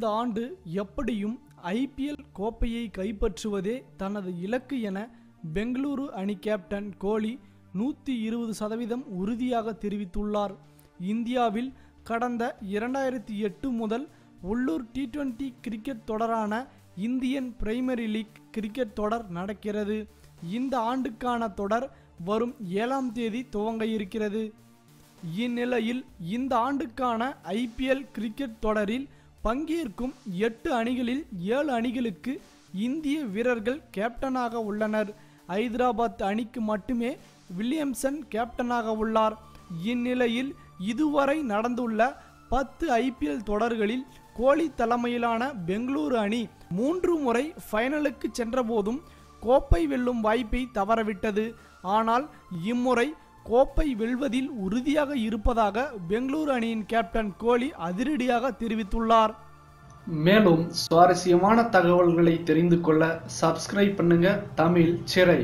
இந்த ஆண்டு எப்படியும் ஐபிஎல் கோப்பையை கைப்பற்றுவதே தனது இலக்கு என பெங்களூரு அணி கேப்டன் கோலி நூற்றி இருபது சதவீதம் உறுதியாக தெரிவித்துள்ளார். இந்தியாவில் கடந்த இரண்டாயிரத்தி எட்டு முதல் உள்ளூர் டி டுவெண்டி கிரிக்கெட் தொடரான இந்தியன் பிரைமரி லீக் கிரிக்கெட் தொடர் நடக்கிறது. இந்த ஆண்டுக்கான தொடர் வரும் ஏழாம் தேதி துவங்க இருக்கிறது. இந்நிலையில் இந்த ஆண்டுக்கான ஐபிஎல் கிரிக்கெட் தொடரில் பங்கேற்கும் எட்டு அணிகளில் ஏழு அணிகளுக்கு இந்திய வீரர்கள் கேப்டனாக உள்ளனர். ஐதராபாத் அணிக்கு மட்டுமே வில்லியம்சன் கேப்டனாக உள்ளார். இந்நிலையில் இதுவரை நடந்துள்ள பத்து ஐபிஎல் தொடர்களில் கோலி தலைமையிலான பெங்களூரு அணி மூன்று முறை ஃபைனலுக்கு சென்றபோதும் கோப்பை வெல்லும் வாய்ப்பை தவறவிட்டது. ஆனால் இம்முறை கோப்பை வெல்வதில் உறுதியாக இருப்பதாக பெங்களூரு அணியின் கேப்டன் கோலி அதிரடியாக தெரிவித்துள்ளார். மேலும் சுவாரஸ்யமான தகவல்களை தெரிந்து கொள்ள சப்ஸ்கிரைப் பண்ணுங்க தமிழ் சிறை.